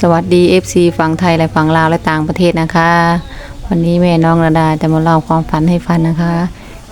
สวัสดี FC ฝั่งไทยและฝั่งลาวและต่างประเทศนะคะ วันนี้แม่น้องระดาจะมาเล่าความฝันให้ฟันนะคะ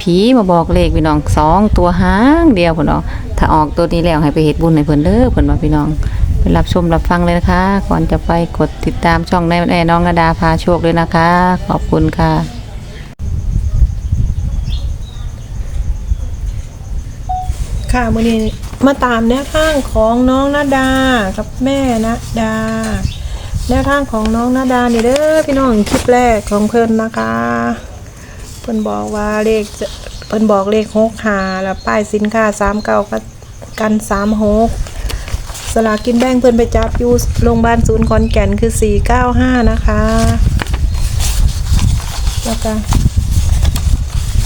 ผีมาบอกเลขพี่น้องสองตัวหางเดียวพี่น้องถ้าออกตัวนี้แล้วให้ไปเหตุบุญให้เพิ่นเด้อเพิ่นมาพี่น้องไปรับชมรับฟังเลยนะคะ ก่อนจะไปกดติดตามช่องแม่น้องระดาพาโชคด้วยนะคะ ขอบคุณค่ะ ค่ะมือนี้มาตามแนวทางของน้องนาดากับแม่นาดา แนวทางของน้องนาดานี่เด้อพี่น้องคลิปแรกของเพิ่นนะคะ เพิ่นบอกว่าเลขจะเพิ่นบอกเลขหกหาแล้วป้ายสินค้าสามเก้ากันสามหกสลากกินแบ่งเพิ่นไปจับอยู่โรงพยาบาลศูนย์ขอนแก่นคือสี่เก้าห้านะคะ แล้วก็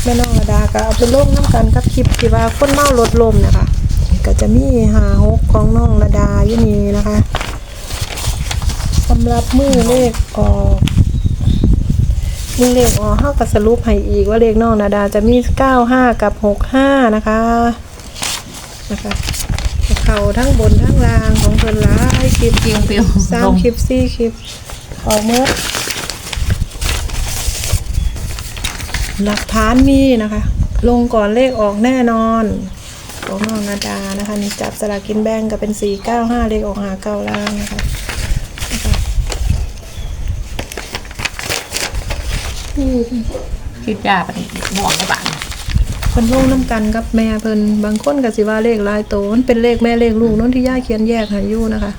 แม่น้องระดาก็เอาไปลงน้ำกันกับคลิปที่ว่าคนเมารถลมนะคะก็จะมีหาหกของน้องระดาอยู่นี่นะคะสำหรับมือเลขออกมือเลขออกเท่ากับสรุปให้อีกว่าเลขน้องระดาจะมีเก้าห้ากับหกห้านะคะนะคะเขาทั้งบนทั้งล่างของเพิ่นหลายคลิปปิวปิวสามคลิปสี่คลิปออกเมื่อ หลักฐานมีนะคะ ลงก่อนเลขออกแน่นอนของน้องนาดานะคะนี่จับสลากกินแบ่งก็เป็นสี่เก้าห้าเลขออกหาเก้าล่างนะคะนะคะคิดยากปะนี่ม่วงได้บ้างเพิ่นลงน้ำกันกับแม่เพิ่นบางคนก็สิว่าเลขหลายโตมันเป็นเลขแม่เลขลูกโน้นที่ย่าเขียนแยกให้อยู่นะคะ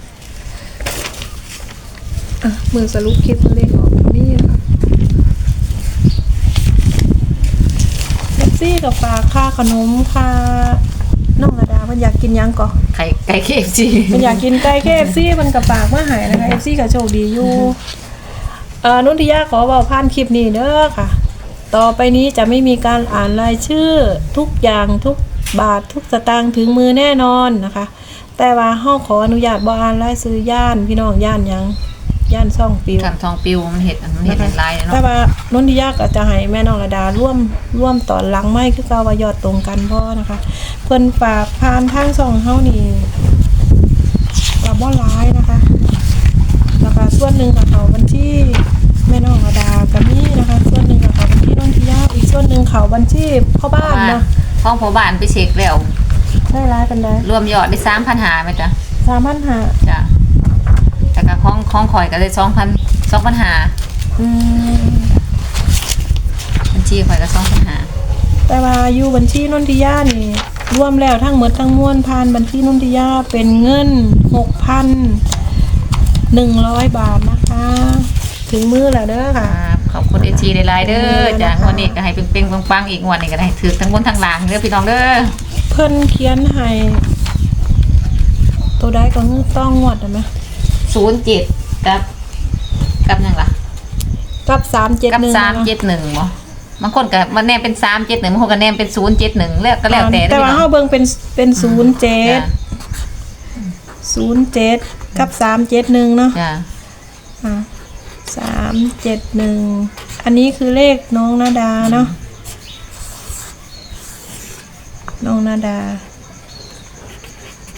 อะมือสรุปคลิปเลขออกตรงนี้นะคะ แท็ กซี่กับฝากค่าขนมค่าน้องระดาเพิ่นอยากกินหยังก่อไข่ไก่เคฟซีเพิ่นอยากกินไก่ KFC เพิ่นกับฝากมาให้นะคะ FC ก็โชคดีอยู่เอ่อนุ่นทิยาขอเว้าผ่านคลิปนี้เด้อค่ะ ต่อไปนี้จะไม่มีการอ่านรายชื่อทุกอย่างทุกบาททุกสตางค์ถึงมือแน่นอนนะคะ แต่ว่าเฮาขออนุญาตบ่อ่านรายชื่อย่านพี่น้องย่านหยัง ย่านซ่องปิวกันทองปิวมันเห็ดมันเห็ดลายแต่เนาะว่านนทิยาก็จะให้แม่น้องระดาร่วมร่วมตอนหลังไม่คือเกาว่ายอดตรงกันพ่อนะคะ เพิ่นฝากผ่านทางช่องเฮานี่กับบ่ร้ายนะคะแล้วก็ส่วนหนึ่งกับเขาบัญชีแม่น้องระดากับนี่นะคะ ส่วนหนึ่งกับเขาบัญชีนนทิยาอีกส่วนหนึ่งเขาบัญชีพ่อบ้านนะห้องพอบ้านไปเช็คแล้วได้ร้ายกันได้รวมยอดได้สามพันหาไหมจ๊ะสามพันหาจ้ะ แต่ก็ห้องห้องข่อยก็ได้สองพันสองพันหาอืมบัญชีข่อยก็สองพันหาแต่ว่าอยู่บัญชีนนทิยานี่รวมแล้วทั้งหมดทั้งมวลผ่านบัญชีนนทิยาเป็นเงินหกพันหนึ่งร้อยบาทนะคะ ถึงมือแล้วเด้อค่ะครับขอบคุณเอจีหลายๆเด้อจ้ะนะคะวันนี้ก็ให้เป่งๆปังๆอีกงวันนี้ก็ได้ถือทั้งบนทั้งล่างเด้อพี่น้องเด้อเพิ่นเขียนให้ตัวได้ก็ต้องงวดไหม ศูนย์เจ็ดกับ กับหยังล่ะ กับสามเจ็ดกับหนึ่งสามเจ็ดหนึ่งบ่บางคนก็มันแนมเป็นสามเจ็ดหนึ่งบางคนก็แนมเป็นศูนย์เจ็ดหนึ่งแล้วก็แล้วแต่แต่ว่าพี่น้เฮาองเบิ่งเป็นเป็นศูนย์เจ็ดจ้ะศูนย์เจ็ดกับสามเจ็ดหนึ่งเนาะจ้ะสามเจ็ดหนึ่งอันนี้คือเลขน้องนาดาเนาะน้องนาดา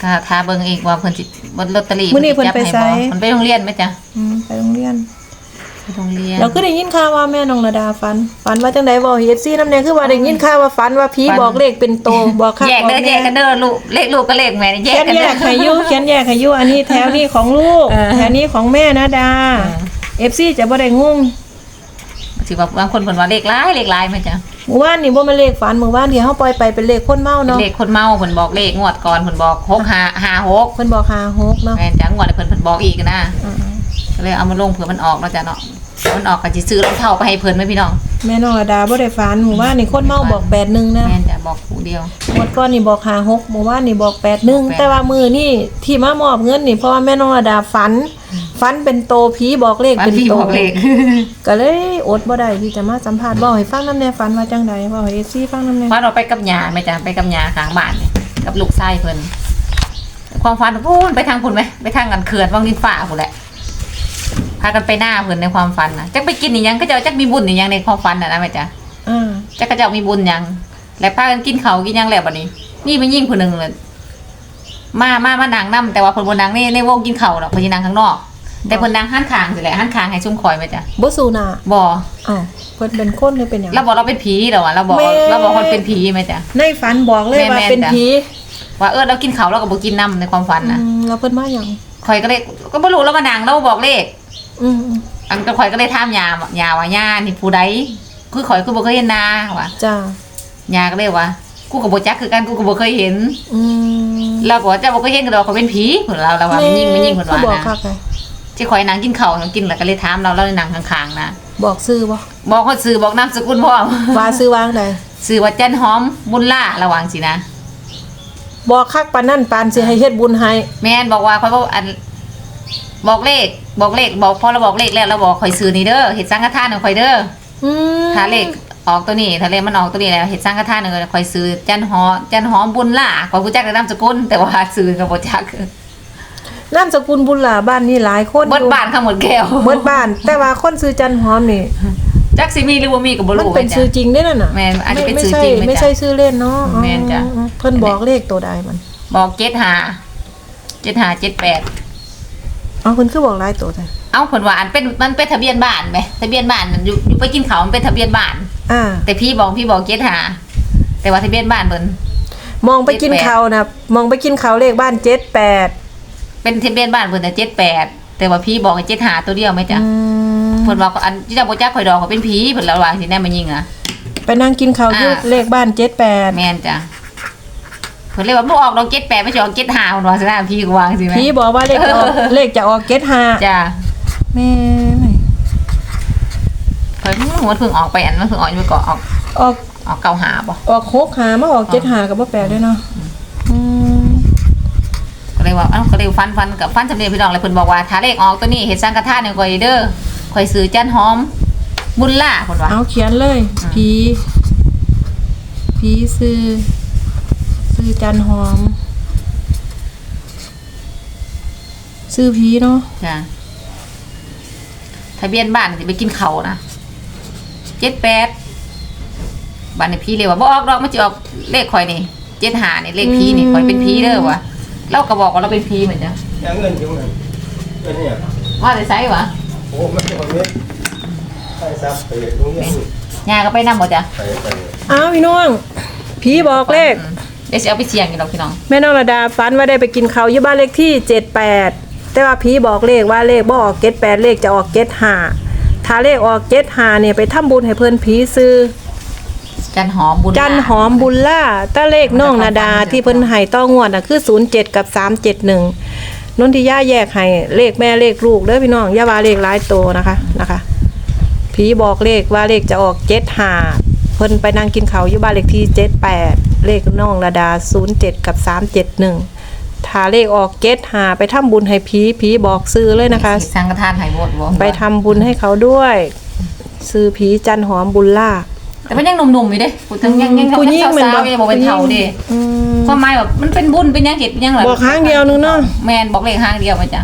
ถ้าถ้าเบิ่งอีกว่าเพิ่นสิบนลอตเตอรี่มื้อนี้เพิ่นจับไปให้ไสบ่มันไปโรงเรียนไหมจ๊ะอืมไปโรงเรียน ไปโรงเรียน เราก็ได้ยินข่าวว่าแม่น้องนาดาฝันฝันว่าจังไดบอกเฮดซี่น้ำแดงคือว่าได้ยินข่าวว่าฝันว่าผีฝัน บอกเลขเป็นโตบอกค่ะแยกเด้อแยกกันเด้อลูกเลขลูกกับเลขแม่นี่แยเขีกยนกันแยเด้อ กให้อยุเขียนแยกให้อยุอันนี้แถวนี้ของลูกเออแถวนี้ของแม่นาดา เอฟซีจะบ่ได้งงสิว่าบางคนเพิ่นว่าเลขหลายเลขหลายไหมจ๊ะ หมู่บ้านนี่บ่แม่นเลขฝันหมู่บ้านที่เฮาปล่อยไปเป็นเลขคนเมาเป็นเนาะเลขคนเมาเพิ่นบอกเลขงวดก่อนเพิ่นบอก6 5 5 6เพิ่นบอก56เนาะแม่นจ้ะงวดนี้เพิ่นเพิ่นบอกอีกนะอ่าก็เลยเอามาลงเผื่อมันออกเนาะจ้ะเนาะมันออกก็สิซื้อรองเท้าไปให้เพิ่นไหมพี่น้องแม่น้องระดาบ่ได้ฝันหมู่บ้านนี่คนเมาบอก81นะแม่นจ้ะบอกผู้เดียวหมดก่อนนี่บอก56หมู่บ้านนี่บอก81แต่ว่ามือนี่ที่มามอบเงินนี่เพราะว่าแม่น้องระดาฝัน ฝันเป็นโตผีบอกเลขวันเป็นพี่โตบอกเลขก็เลยอดบ่ได้ที่จะมาสัมภาษณ์บ่ให้ฟังนำแน่ฝันว่าจังไดบ่ให้ FC ฟังนำแน่ฟันเราไปกับยาไหมจ้ะไปกับยาข้างบ้านเนี่ยกับลูกชายเพิ่นความฝันพูนไปทางพุ่นไหมไปทางกันเขื่อนวังดินฟ้าพุ่นแหละพากันไปหน้าเพิ่นในความฝันนะจักไปกินอีหยังก็จะจักมีบุญอีหยังในความฝันน่ะนะแม่จ้ะอ่าจักก็จะมีบุญหยังแล้วพากันกินเขาวกินหยังแล้วบัดนี้ นี่มันยิ่งผู้หนึงเลยมามามานั่งนํแต่ว่าเพิ่นบ่นั่งในในวงกินข้าวดอกเพิ่นสินั่งข้างนอก แต่เพิ่นนางหันข้างสิแหละหันข้างให้ซุ่มคอยไหมจ๊ะบ่สูหนาบ่อ้าวเพิ่นเป็นคนหรือเป็นหยังเราบอกเราเป็นผีเหรอวะเราบอกแม่เราบอกคนเป็นผีไหมจ๊ะในฝันบอกเลยแม่ว่าแม่เป็นจ้ะผีว่าเออเรากินเขาวเราก็บ่กินน้ำในความฝันนะอืมแล้วเพิ่นมาหยังคอยก็เลยก็บ่รู้แล้วมานางเราบอกเลขอืมอืมอันก็คอยก็เลยถามยายาว่าย่านี่ผู้ใดคือข่อยก็บ่เคยเห็นนาว่ะจ้ายาก็เลยว่ากูก็บ่จักคือกันกูก็บ่เคยเห็น อืมเราก็ว่าเจ้าบ่เคยเห็นก็ดอกเขาเป็นผีเพิ่นเราเราว่ามันยิ่งมันยิ่งเพิ่นว่าคือบอกนะคักไง ที่ข่อยนางกินข้าวกินแล้วก็เลยถามเราเราเลยนั่งข้างๆนะบอกซื้อบ่บอกเขาซื้อบอกนามสกุลพร้อมว่าซื้อวางใดซื้อว่าจันหอมบุญล่าระวังสินะบอกคักปานนั่นปานสิให้เฮ็ดบุญให้แม่นบอกว่าเขาบอกอันบอกเลขบอกเลขบอกพอเราบอกเลขแล้วเราบอกข่อยซื้อนี่เด้อเฮ็ดสังฆทานของข่อยเด้ออืมถ้าเลขออกตัวนี้ถ้าเลขมันออกตัวนี้แล้วเฮ็ดสังฆทานเด้อข่อยซื้อจันหอมจันหอมบุญล่าข่อยบ่จักแต่นามสกุลแต่ว่าซื้อก็บ่จัก นามสกุลบุญหลาบ้านนี่หลายคนเบิดบ้านข้างหมดแก้วเบิดบ้าน แต่ว่าคนซื้อจันหอมนี่จักสิมีหรือบ่มีก็บ่มันรู้เป็นแม่ชื่อจ้ะจริงได้นั่นน่ะแม่นอาจจะเป็นไม่ชื่อใช่จริงไหมไม่จ๊ะใช่ชื่อเล่นเนาะแม่นจ้ะอ๋อเพิ่นบอกเลขตัวใดมัน บอกเจ็ดหาเจ็ดหาเจ็ดแปดอ๋อเพิ่นคือบอกหลายตัวแต่เอ้าผลว่าอันเป็นมันเป็นทะเบียนบ้านไหมทะเบียนบ้านมันอยู่อยู่ไปกินเขาวมันเป็นทะเบียนบ้านอ่าแต่พี่บอกพี่บอกเจ็ดหาแต่ว่าทะเบียนบ้านเพิ่นมองไปกิน78เขาวนะมองไปกินเขาวเลขบ้านเจ็ดแปด เป็นทะเบียนบ้านเพิ่นแต่เจ็ดแปดแต่ว่าพี่บอกเจ็ดหาตัวเดียวไหมจ๊ะอืมเพิ่นบอกว่าอันที่เจ้าบ่จักข่อยดอกเขาเป็นผีเพิ่นระวังสิแน่มันยิงอะไปนั่งกินเขาวอยู่อ่าเลขบ้านเจ็ดแปดแม่นจ้ะเพิ่นเลยว่าบ่ออกดอกเจ็ดแปดไม่ใช่ออกเจ็ดหาเพิ่นว่าสินะพี่ก็วางสิแม่พี่บอกว่าเลขจะออกเลขจะออกเจ็ดห้าจ้ะแม่ไม่เพิ่นมันเพิ่งออกไปอันมันเพิ่งออกอยู่ไปก่อนออกออกออกเก้าหาบ่ออกหกหามาออกเจ็ดหากับว่าแปลกด้วยเนาะอืมก็ เลยว่าเอ้าก็เลยฟันฟันกับฟันสำเร็จพี่น้องเลยเพิ่นบอกว่าถ้าเลขออกตัวนี้เฮ็ดสังฆทานให้ข่อยเด้อข่อยซื้อจันหอม บุญล่าเพิ่นว่าเอาเขียนเลยผีผีซื้อซื้อจันหอม ซื้อผีเนาะจ้ะทะเบียนบ้านสิไปกินเขาวนะเจ็ดแปดบ้านนี่พี่เลยว่าบ่ออกดอกมันจะออกเลขข่อยนี่เจ็ดหานี่เลขพี่นี่ข่อยเป็นพี่เด้อวะ เราก็บอกว่าเราเป็นพี่เหมือนจ้ะยังเงินอยู่นั่นเงินเนี่ยว่าแต่ไสวะโอ้ไม่ใช่คนนี้ใช่ซับไปตรงนี้ยาก็ไปนำบ่จ้ะไปไปอ้าวพี่น้องผีบอกเลขอืมเดี๋ยวสิเอาไปเสี่ยงอยู่ดอกพี่น้องแม่น้องระดาฝันว่าได้ไปกินเขาวอยู่บ้านเลขที่เจ็ดแปดแต่ว่าผีบอกเลขว่าเลขบ่ออกเจ็ดแปดเลขจะออกเจ็ดห้าถ้าเลขออกเจ็ดห้าเนี่ยไปทำบุญให้เพิ่นผีซื้อ จันหอมบุญล่าจันหอมบุญล่าแต่เลขน้องนาดาที่เพิ่นให้ต้องวดน่ะคือ 07 กับ 371นนทิยาแยกให้เลขแม่เลขลูกเด้อพี่น้องอย่าว่าเลขหลายโตนะคะนะคะผีบอกเลขว่าเลขจะออก75เพิ่นไปนั่งกินข้าวอยู่บ้านเลขที่78เลขน้องระดา07กับ371ถ้าเลขออก75ไปทำบุญให้ผีผีบอกซื้อเลยนะคะสิสังฆทานให้หมดบ่ไปทำบุญให้เขาด้วย ซื้อผีจันหอมบุญล่า แต่มันยังหนุ่มๆอยู่เด้พูดถึงยังยังผู้หญิงยังมันสาวๆยังบ่เป็นเฒ่าเด้อืมความหมายแบบมันเป็นบุญเป็นหยังเห็ดหยังล่ะบอกครั้งเดียวนึงเนาะแม่นบอกเลขครั้งเดียวมาจ้ะ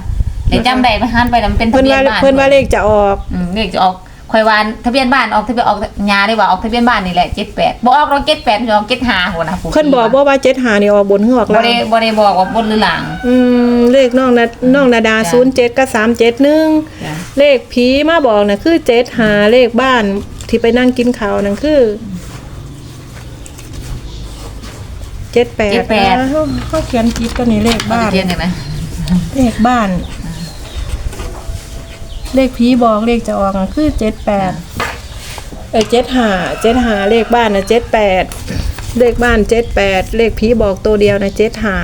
เลขจำได้ไปหันไปแล้วมันเป็นทะเพิ่นเบียว่านบ้าน เพิ่นว่าเลขจะออก อืมเลขจะออกข่อยวานทะเบียนบ้านออกทะเบียนออกยาได้ว่าออกทะเบียนบ้านนี่แหละ78บ่ออกเรา78จะออก75หัวนะผู้เพิ่นบอกว่าว่าเจ็ดหานี่ออกบนหรือออกบ่ล่างได้บ่ได้บอกว่าบนหรือหลัง อืมเลขน้องนาน้องนาดาจ้ะศูนย์เจ็ดกับสามเจ็ดหนึ่งจ้ะเลขผีมาบอกน่ะคือเจ็ดหาเลขบ้าน ที่ไปนั่งกินข้าวนั่นคือเจ็ดแปดเขาเขียนผิดก็นี่เลขบ้าบ้านนเรียนจังได๋เลขบ้าน เลขผีบอกเลขจะออกน่ะคือเจ็ดแปดเออเจ็ดหาเจ็ดหาเลขบ้านนะเจ็ดแปดเลขบ้านเจ็ดแปดเลขผีบอกตัวเดียวนะเจ็ดหา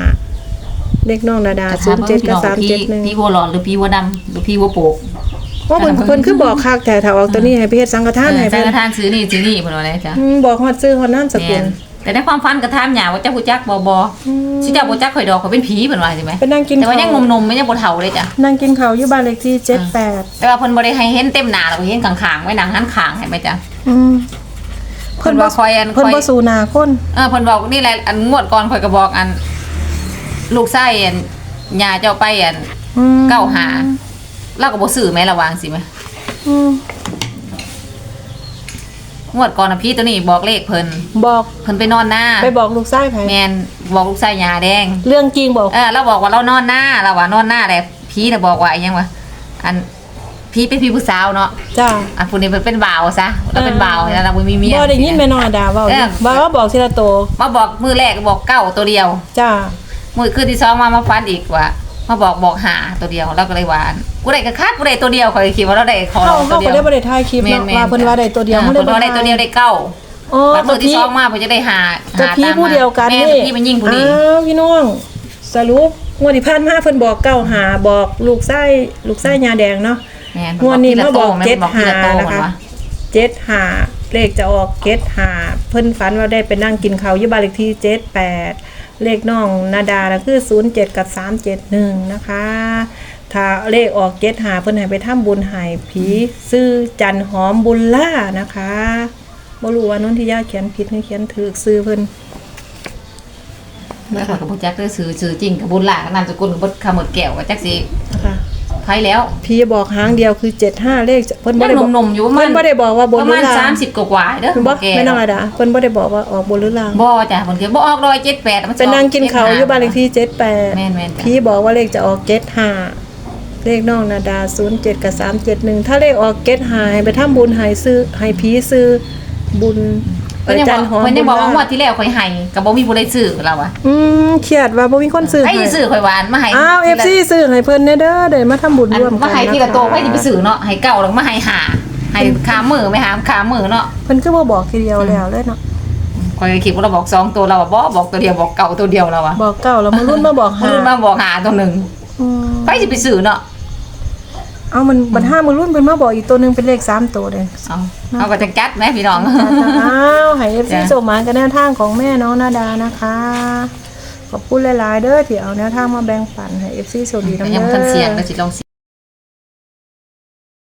เลขน้องนาดาศูนย์เจ็ดกับสามเจ็ดหนึ่งพี่บัวหลอนหรือพี่บัวดำหรือพี่บัวโปก ว่าคนคนคือบอกคักแต่ถ้าออกตัวนี้ให้ไปเฮ็ดสังฆทานให้สัเพิ่งนฆทานซื้อนี่ซื้อนี่เพิ่นว่าได้จ้ะอืมบอกฮอดซื้อฮอดน้ำสกุแม่ลนแต่ในความฝันก็ถามหยาว่าเจ้าผู้จักบ่บ่สิเจ้าผู้จักข่อยดอกข่อยเป็นผีเพิ่นว่าใช่ไหมไปนั่งกินแต่ว่าข้าวยังหนุ่มๆไม่ยังบ่เฒ่าเลยจ้ะ นั่งกินข้าวอยู่บ้านเลขที่เจ็ดแปดแต่ว่าเพิ่นบ่ได้ให้เห็นเต็มหน้าแล้วก็เห็นข้างๆไว้หนังหันข้างให้ไหมจ๊ะอืมเพิ่นว่าคอยอันเพิ่นคอย บ่สู่หน้าคน เออเพิ่นบอกนี่แหละอันงวดก่อนข่อยก็บอกอัน ลูกไส้อันยาเจ้าไปอันอืมเก้าหา เราก็บ่ซื้อแม่ระวังสิแม่อืมงวดก่อนน่ะพี่ตัวนี้บอกเลขเพิ่นบอกเพิ่นไปนอนหน้าไปบอกลูกชายไผแม่นบอกลูกไส้ยาแดง เรื่องจริงบอกเออเราบอกว่าเรานอนหน้าเราว่านอนหน้าแหละพี่น่ะบอกว่าอีหยังวะอันพี่เป็นพี่ผู้สาวเนาะจ้าอันผู้นี้เป็นเป็นบ่าวซะเราเป็นบ่าวแล้วเราบ่มีเมียบ่ได้ยินแม่น้องระดาเว้าเออ บ่ว่าบอกทีละโตวมาบอกมือแรกก็บอกเก้าตัวเดียว จ้ามือคืนที่สองมามาฟันอีกว่า มาบอกบอกหาตัวเดียวเราก็เลยว่ากูได้กระคักกูได้ตัวเดียวคอยคิดว่าเราได้ขอเฮาลองตัเฮาวเดีก็ยวได้บ่ได้ถ่ายคลิปเนาะว่าเพิ่นว่าได้ตัวเดียวอ่าเฮาเพิ่นว่าได้ตัวเดียวได้เก้าอ๋อบัดมือที่พี่สองมาเพิ่นจะได้หากับหาพี่ตามผู้เดียวกันแม่นี่พี่มันยิ่งผู้นี้อ้าวพี่น้องสรุปงวดที่ผ่านมาเพิ่นบอกเก้าหาบอกลูกไส้ลูกไส้ยาแดงเนาะ แม่งวดนี้มาบอกแม่เจ็ดบอกทีละโตหาเหมืนะอนคะว่าเจ็ดหาเลขจะออกเจ็ดหาเพิ่นฝันว่าได้ไปนั่งกินข้าวอยู่บ้านเลขที่เจ็ดแปด เลขน้องนาดาคือศูนย์เจ็ดกับสามเจ็ดหนึ่งนะคะ ถ้าเลขออกเจ็ดหาเพิ่นให้ไปทำบุญหายผีซื้อจันหอมบุญล่านะคะบ่รู้ว่านนทิยาเขียนผิดหรือเขียนถูกซื้อเพิ่นแล้วเขาก็บ่จักได้ซื้อซื้อจริงกับบุญหลานนามสกุลกับบ่ขมดแก้วก็จักสิค ไผแล้วพี่บอกหางเดียวคือเจ็ดห้าเลขเพิ่นบ่ยังได้บอกหนุ่มๆอยู่ประมาเพิ่ณนบ่ได้บอกว่าบนประหรืมาอณล่าง30กว่าๆเด้อเพิ่นบ่แก่ไม่น้องระดาเพิ่นบ่ได้บอกว่าออกบนหรือล่างบ่จ้ะเพิ่นก็บ่ออก178มันสิเป็นนางกินข้าวอยู่บ้านเลขที่แม่นๆ78จ้ะพี่บอกว่าเลขจะออก75เลขน้องนาดา 07 กับ 371 ถ้าเลขออก75ให้ไปทำบุญให้ซื้อให้ผีซื้อบุญเพิ่นยังจับอกหอมเพิ่นยังบอกว่างวบุดญที่แล้วข่อยให้ก็บ่มีผู้ใดซื้อเราอะอืมเครียดว่าบ่มีคนซื้อไผให้สิซื้อข่อยหวานมาให้อ้าว FC ซื้อให้เพิ่นเด้อเด้อได้มาทำบุญอันร่วมกันมาให้ทีละโตนคไผสิไปซื้อเนาะให้เก่าแล้วมาให้หาให้คามือไม่หามคามือเนาะเพิ่นคือบ่บอกทีเดียวแล้วเลยเนาะข่อยก็คิดว่าเราบอกสองตัวเราอะบ่บอกตัวเดียวบอกเก่าตัวเดียวเราอะบอกเก้าแล้วมารุ่นมาบอกมันห้ามาบอกหาตัวหนึงอืมไผสิไปซื้อเนาะ เอามันบันห้ามือรุ่นเป็นมาบอกอีกตัวหนึ่งเป็นเลขสามตัวเลยเอาเอาก็จังจัดแม่พี่น้อง อ้าวให้เอฟซีจ้ะ ส่งมากันแนวทางของแม่น้องนาดานะคะ ขอบคุณหลาย ๆ เด้อที่เอาแนวทางมาแบ่งปันให้เอฟซีโชคดีน้ำยังเด้บ่ทันเสียงอแล้วสิลอง